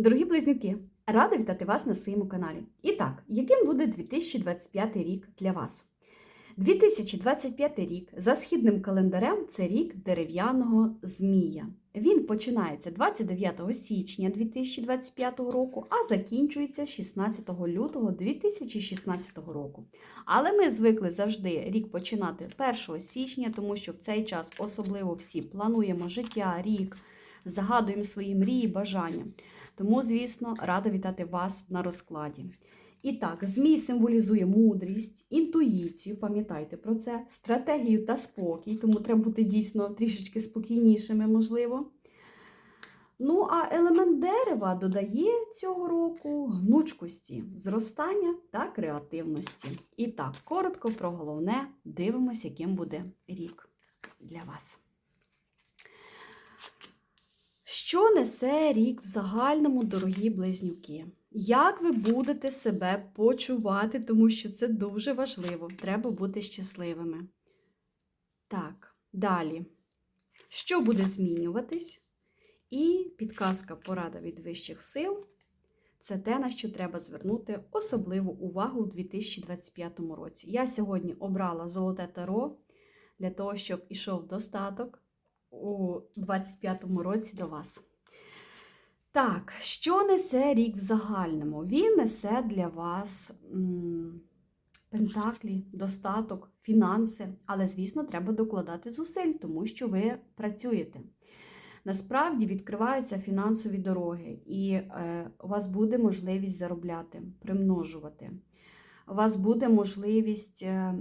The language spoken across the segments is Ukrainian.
Дорогі близнюки, рада вітати вас на своєму каналі. І так, яким буде 2025 рік для вас? 2025 рік за східним календарем це рік дерев'яного змія. Він починається 29 січня 2025 року, а закінчується 16 лютого 2016 року. Але ми звикли завжди рік починати 1 січня, тому що в цей час особливо всі плануємо життя, рік, загадуємо свої мрії, бажання. Тому, звісно, рада вітати вас на розкладі. І так, змій символізує мудрість, інтуїцію, пам'ятайте про це, стратегію та спокій, тому треба бути дійсно трішечки спокійнішими, можливо. Ну, а елемент дерева додає цього року гнучкості, зростання та креативності. І так, коротко про головне, дивимося, яким буде рік для вас. Що несе рік в загальному, дорогі близнюки? Як ви будете себе почувати, тому що це дуже важливо. Треба бути щасливими. Так, далі. Що буде змінюватись? І підказка порада від вищих сил це те, на що треба звернути особливу увагу у 2025 році. Я сьогодні обрала золоте таро для того, щоб ішов достаток у 2025 році до вас. Так, що несе рік в загальному? Він несе для вас м, пентаклі, достаток, фінанси, але, звісно, треба докладати зусиль, тому що ви працюєте. Насправді відкриваються фінансові дороги, і е, у вас буде можливість заробляти, примножувати. У вас буде можливість е,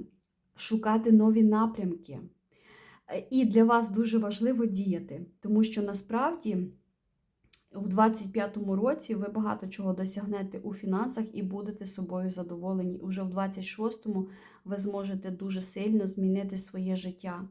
шукати нові напрямки. Е, І для вас дуже важливо діяти, тому що насправді у 25-му році ви багато чого досягнете у фінансах і будете собою задоволені. Уже в 26-му ви зможете дуже сильно змінити своє життя.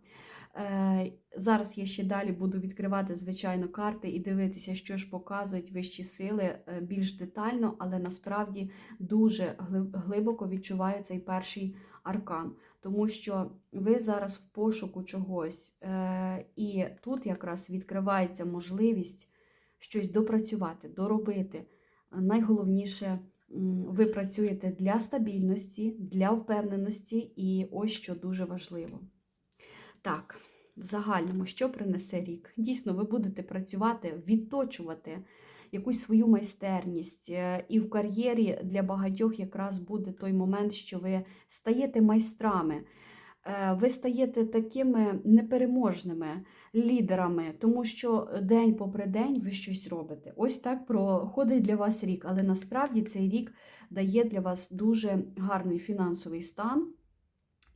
Е, Зараз я ще далі буду відкривати, звичайно, карти і дивитися, що ж показують вищі сили е, більш детально, але насправді дуже глибоко відчуваю цей перший аркан. Тому що ви зараз в пошуку чогось, е, і тут якраз відкривається можливість щось допрацювати, доробити. Найголовніше, ви працюєте для стабільності, для впевненості, і ось що дуже важливо. Так, в загальному, що принесе рік? Дійсно, ви будете працювати, відточувати якусь свою майстерність. Е, І в кар'єрі для багатьох якраз буде той момент, що ви стаєте майстрами. Е, Ви стаєте такими непереможними лідерами, тому що день попри день ви щось робите. Ось так проходить для вас рік, але насправді цей рік дає для вас дуже гарний фінансовий стан.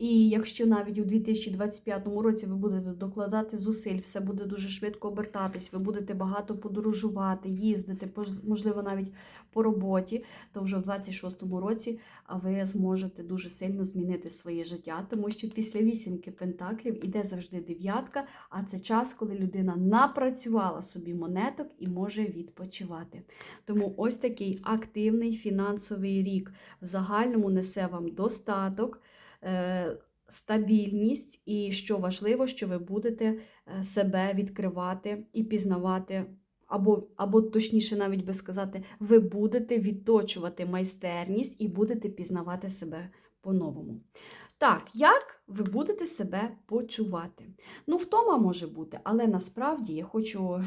І якщо навіть у 2025 році ви будете докладати зусиль, все буде дуже швидко обертатись, ви будете багато подорожувати, їздити, можливо, навіть по роботі, то вже в 2026 році ви зможете дуже сильно змінити своє життя, тому що після вісімки пентаклів іде завжди дев'ятка, а це час, коли людина напрацювала собі монеток і може відпочивати. Тому ось такий активний фінансовий рік в загальному несе вам достаток. Е, Стабільність, і що важливо, що ви будете е, себе відкривати і пізнавати, або, або точніше, навіть би сказати, ви будете відточувати майстерність і будете пізнавати себе по-новому. Так, як ви будете себе почувати? Ну, втома може бути, але насправді я хочу е,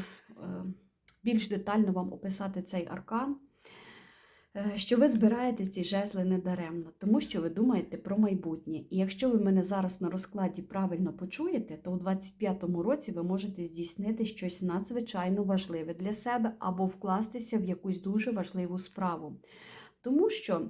більш детально вам описати цей аркан. Е, що ви збираєте ці жезли недаремно, тому що ви думаєте про майбутнє. І якщо ви мене зараз на розкладі правильно почуєте, то у 25-му році ви можете здійснити щось надзвичайно важливе для себе або вкластися в якусь дуже важливу справу. Тому що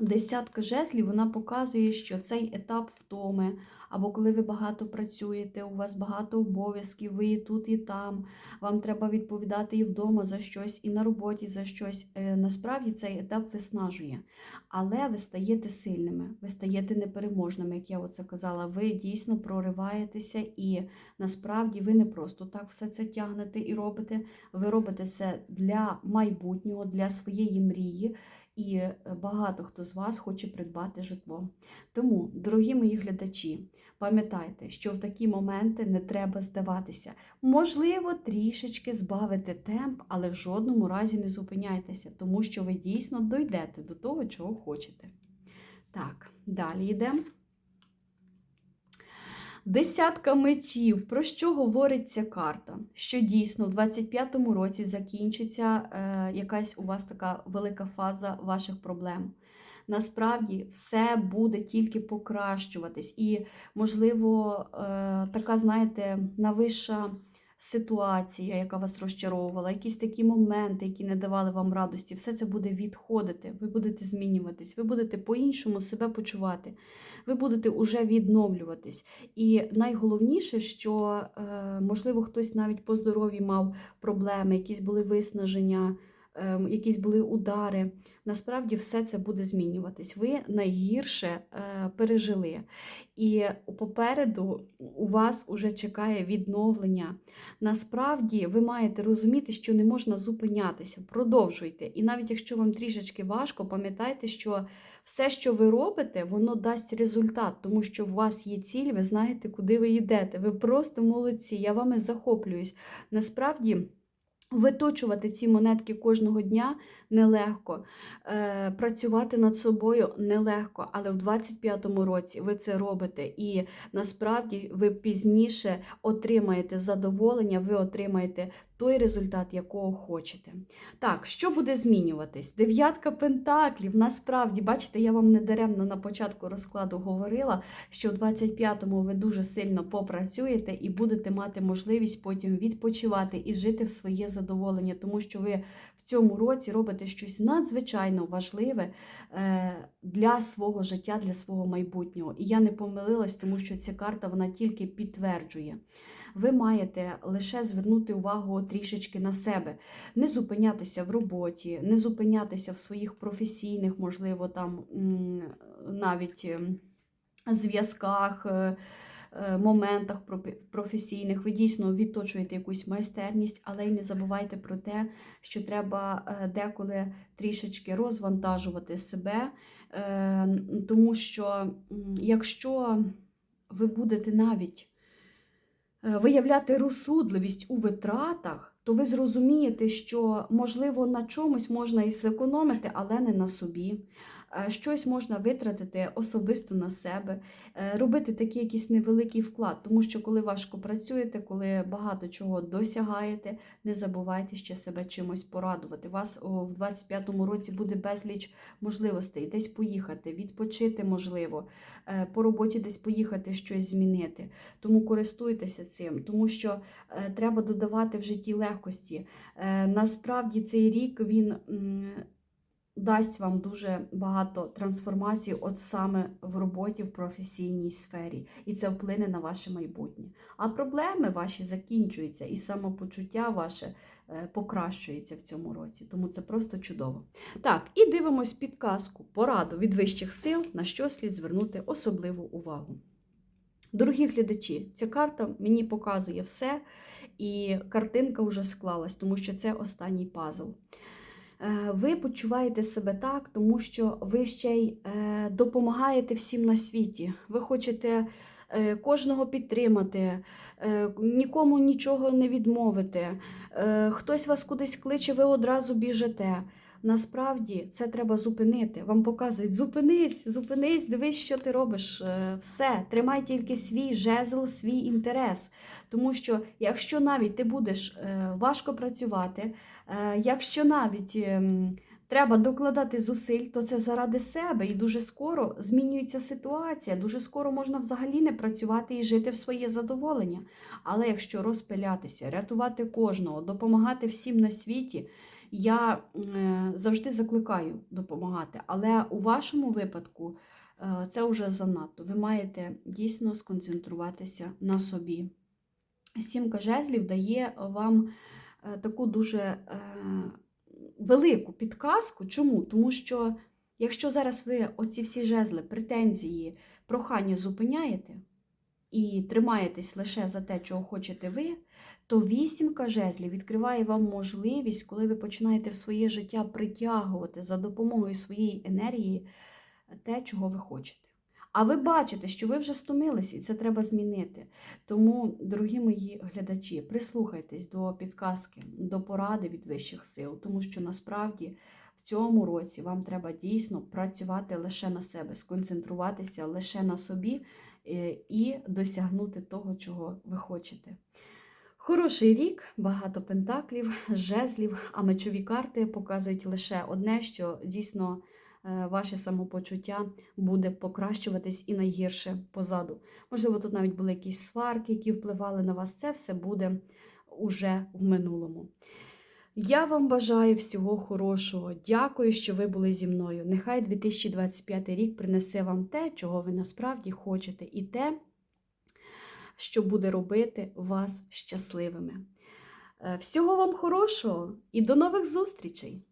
десятка жезлів вона показує, що цей етап втоми, або коли ви багато працюєте, у вас багато обов'язків, ви і тут, і там, вам треба відповідати і вдома за щось, і на роботі за щось. Е, Насправді цей етап виснажує. Але ви стаєте сильними, ви стаєте непереможними, як я оце казала. Ви дійсно прориваєтеся, і насправді ви не просто так все це тягнете і робите. Ви робите це для майбутнього, для своєї мрії. І е, багато хто з вас хоче придбати житло. Тому, дорогі мої глядачі, пам'ятайте, що в такі моменти не треба здаватися. Можливо, трішечки збавити темп, але в жодному разі не зупиняйтеся, тому що ви дійсно дойдете до того, чого хочете. Так, далі йдемо. Десятка мечів. Про що говорить ця карта? Що дійсно в 25-му році закінчиться е, якась у вас така велика фаза ваших проблем. Насправді все буде тільки покращуватись. І, можливо, е, така, знаєте, навища ситуація, яка вас розчаровувала, якісь такі моменти, які не давали вам радості, все це буде відходити. Ви будете змінюватись, ви будете по-іншому себе почувати, ви будете уже відновлюватись. І найголовніше, що, е, можливо, хтось навіть по здоров'ю мав проблеми, якісь були виснаження, якісь були удари. Насправді все це буде змінюватись. Ви найгірше е, пережили. І попереду у вас уже чекає відновлення. Насправді ви маєте розуміти, що не можна зупинятися, продовжуйте. І навіть якщо вам трішечки важко, пам'ятайте, що все, що ви робите, воно дасть результат, тому що у вас є ціль, ви знаєте, куди ви йдете. Ви просто молодці, я вами захоплююсь. Насправді. Виточувати ці монетки кожного дня нелегко. Е, працювати над собою нелегко, але в 25-му році ви це робите. І насправді ви пізніше отримаєте задоволення, ви отримаєте той результат, якого хочете. Так, що буде змінюватись? Дев'ятка пентаклів. Насправді, бачите, я вам не даремно на початку розкладу говорила, що в 25-му ви дуже сильно попрацюєте і будете мати можливість потім відпочивати і жити в своє задоволення, тому що ви в цьому році робите щось надзвичайно важливе е, для свого життя, для свого майбутнього. І я не помилилась, тому що ця карта вона тільки підтверджує. Ви маєте лише звернути увагу трішечки на себе, не зупинятися в роботі, не зупинятися в своїх професійних, можливо, там навіть ем, зв'язках. е, е, Моментах професійних ви дійсно відточуєте якусь майстерність, але й не забувайте про те, що треба е, деколи трішечки розвантажувати себе, тому що якщо ви будете навіть виявляти розсудливість у витратах, то ви зрозумієте, що можливо на чомусь можна і зекономити, але не на собі. Е, Щось можна витратити особисто на себе, е, робити такий якийсь невеликий вклад, тому що коли важко працюєте, коли багато чого досягаєте, не забувайте ще себе чимось порадувати. Вас в 25-му році буде безліч можливостей десь поїхати, відпочити можливо, е, по роботі десь поїхати, щось змінити. Тому користуйтеся цим, тому що треба додавати в житті легкості. Насправді цей рік він. Дасть вам дуже багато трансформацій, от саме в роботі, в професійній сфері, і це вплине на ваше майбутнє. А проблеми ваші закінчуються, і самопочуття ваше е, покращується в цьому році. Тому це просто чудово. Так, і дивимось підказку, пораду від вищих сил, на що слід звернути особливу увагу. Дорогі глядачі, ця карта мені показує все, і картинка вже склалась, тому що це останній пазл. Е, Ви почуваєте себе так, тому що ви ще й е, допомагаєте всім на світі. Ви хочете е, кожного підтримати, нікому нічого не відмовити. Хтось вас кудись кличе, ви одразу біжите. Насправді це треба зупинити. Вам показують: зупинись, зупинись, дивись, що ти робиш. Все, тримай тільки свій жезл, свій інтерес. Тому що якщо навіть ти будеш важко працювати, якщо навіть ем, треба докладати зусиль, то це заради себе. І дуже скоро змінюється ситуація. Дуже скоро можна взагалі не працювати і жити в своє задоволення. Але якщо розпилятися, рятувати кожного, допомагати всім на світі. Я е, завжди закликаю допомагати, але у вашому випадку е, це вже занадто. Ви маєте дійсно сконцентруватися на собі. Сімка жезлів дає вам е, таку дуже е, велику підказку. Чому? Тому що якщо зараз ви оці всі жезли, претензії, прохання зупиняєте і тримаєтесь лише за те, чого хочете ви, то вісімка жезлів відкриває вам можливість, коли ви починаєте в своє життя притягувати за допомогою своєї енергії те, чого ви хочете. А ви бачите, що ви вже стомились, і це треба змінити. Тому, дорогі мої глядачі, прислухайтесь до підказки, до поради від вищих сил, тому що насправді в цьому році вам треба дійсно працювати лише на себе, сконцентруватися лише на собі е, і досягнути того, чого ви хочете. Хороший рік, багато пентаклів, жезлів, а мечові карти показують лише одне, що дійсно ваше самопочуття буде покращуватись і найгірше позаду. Можливо, тут навіть були якісь сварки, які впливали на вас. Це все буде уже в минулому. Я вам бажаю всього хорошого. Дякую, що ви були зі мною. Нехай 2025 рік принесе вам те, чого ви насправді хочете, і те, що буде робити вас щасливими. Е, Всього вам хорошого і до нових зустрічей!